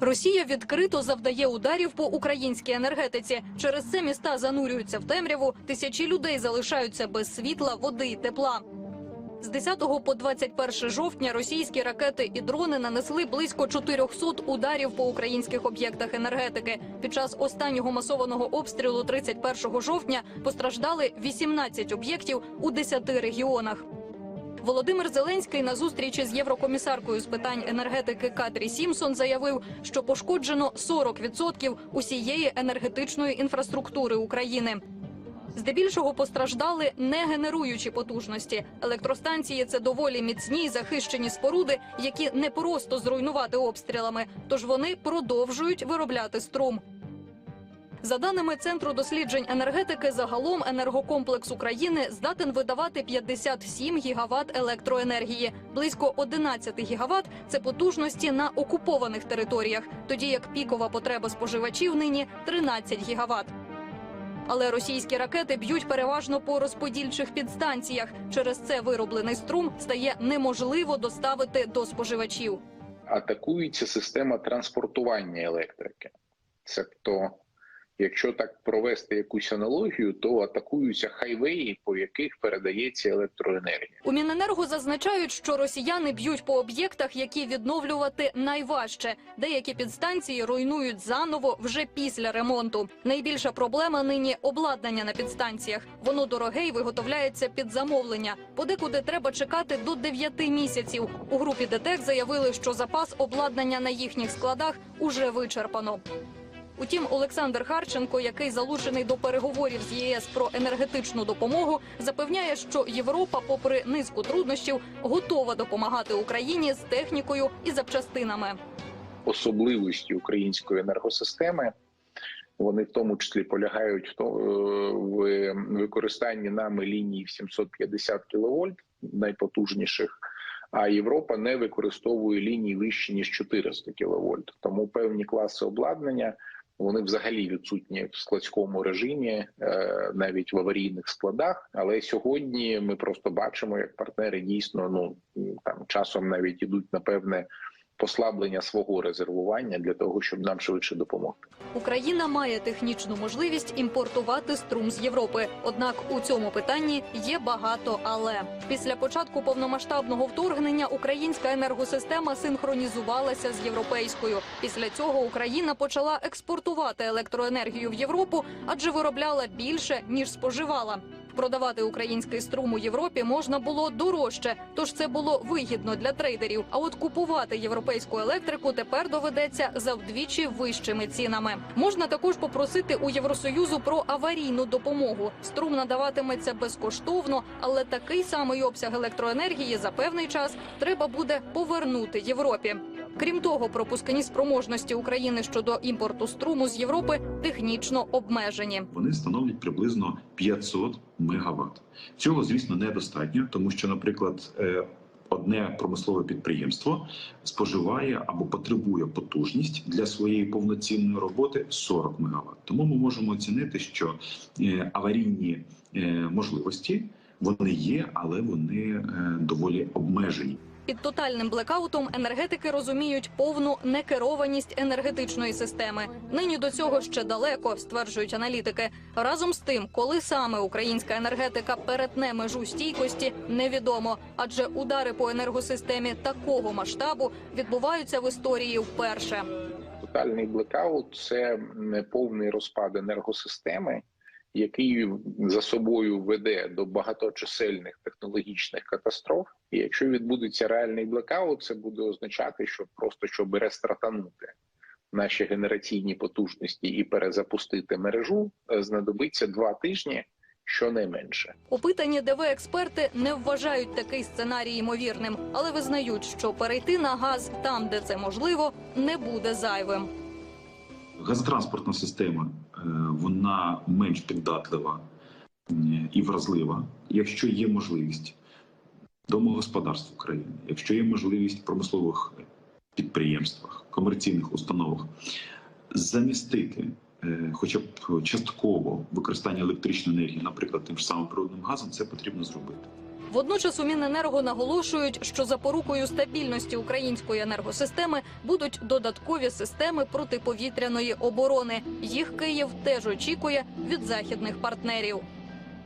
Росія відкрито завдає ударів по українській енергетиці. Через це міста занурюються в темряву. Тисячі людей залишаються без світла, води і тепла. З 10 по 21 жовтня російські ракети і дрони нанесли близько 400 ударів по українських об'єктах енергетики. Під час останнього масованого обстрілу 31 жовтня постраждали 18 об'єктів у 10 регіонах. Володимир Зеленський на зустрічі з єврокомісаркою з питань енергетики Катрі Сімсон заявив, що пошкоджено 40% усієї енергетичної інфраструктури України. Здебільшого постраждали не генеруючі потужності. Електростанції це доволі міцні захищені споруди, які не просто зруйнувати обстрілами, тож вони продовжують виробляти струм. За даними Центру досліджень енергетики, загалом енергокомплекс України здатен видавати 57 гігават електроенергії. Близько 11 гігават – це потужності на окупованих територіях, тоді як пікова потреба споживачів нині 13 гігават. Але російські ракети б'ють переважно по розподільчих підстанціях. Через це вироблений струм стає неможливо доставити до споживачів. атакується система транспортування електрики. Тобто, якщо так провести якусь аналогію, то атакуються хайвеї, по яких передається електроенергія. У Міненерго зазначають, що росіяни б'ють по об'єктах, які відновлювати найважче. Деякі підстанції руйнують заново вже після ремонту. Найбільша проблема нині обладнання на підстанціях. Воно дороге і виготовляється під замовлення. Подекуди треба чекати до 9 місяців. У групі ДТЕК заявили, що запас обладнання на їхніх складах уже вичерпано. Утім, Олександр Харченко, який залучений до переговорів з ЄС про енергетичну допомогу, запевняє, що Європа, попри низку труднощів, готова допомагати Україні з технікою і запчастинами. Особливості української енергосистеми вони в тому числі полягають в е, використанні нами ліній в 750 кВт, найпотужніших. А Європа не використовує лінії вище ніж 400 кВт. Тому певні класи обладнання вони взагалі відсутні в складському режимі, е, навіть в аварійних складах. Але сьогодні ми просто бачимо, як партнери дійсно ну там часом навіть ідуть на певне послаблення свого резервування для того, щоб нам швидше допомогти. Україна має технічну можливість імпортувати струм з Європи. Однак у цьому питанні є багато але після початку повномасштабного вторгнення українська енергосистема синхронізувалася з європейською. Після цього Україна почала експортувати електроенергію в Європу, адже виробляла більше ніж споживала. Продавати український струм у Європі можна було дорожче, тож це було вигідно для трейдерів. А от купувати європейську електрику тепер доведеться за вдвічі вищими цінами. Можна також попросити у Євросоюзу про аварійну допомогу. Струм надаватиметься безкоштовно, але такий самий обсяг електроенергії за певний час треба буде повернути Європі. Крім того, пропускні спроможності України щодо імпорту струму з Європи технічно обмежені. вони становлять приблизно 500 мегаватт. Цього, звісно, недостатньо, тому що, наприклад, е, одне промислове підприємство споживає або потребує потужність для своєї повноцінної роботи 40 мегаватт. Тому ми можемо оцінити, що е, аварійні е, можливості вони є, але вони доволі обмежені. Під тотальним блекаутом енергетики розуміють повну некерованість енергетичної системи. Нині до цього ще далеко, стверджують аналітики. Разом з тим, коли саме українська енергетика перетне межу стійкості, невідомо, адже удари по енергосистемі такого масштабу відбуваються в історії вперше. Тотальний блекаут це повний розпад енергосистеми, який за собою веде до багаточисельних технологічних катастроф. І якщо відбудеться реальний блекаут, це буде означати, що просто щоб рестартанути наші генераційні потужності і перезапустити мережу, е, знадобиться два тижні, щонайменше. Опитані ДВ експерти не вважають такий сценарій ймовірним, але визнають, що перейти на газ там, де це можливо, не буде зайвим. Газотранспортна система е, вона менш піддатлива е, і вразлива, якщо є можливість домогосподарств України, якщо є можливість промислових підприємствах, комерційних установах замістити е, хоча б частково використання електричної енергії, наприклад, тим ж самим природним газом, це потрібно зробити. Водночас у Міненерго наголошують, що запорукою стабільності української енергосистеми будуть додаткові системи протиповітряної оборони. Їх Київ теж очікує від західних партнерів.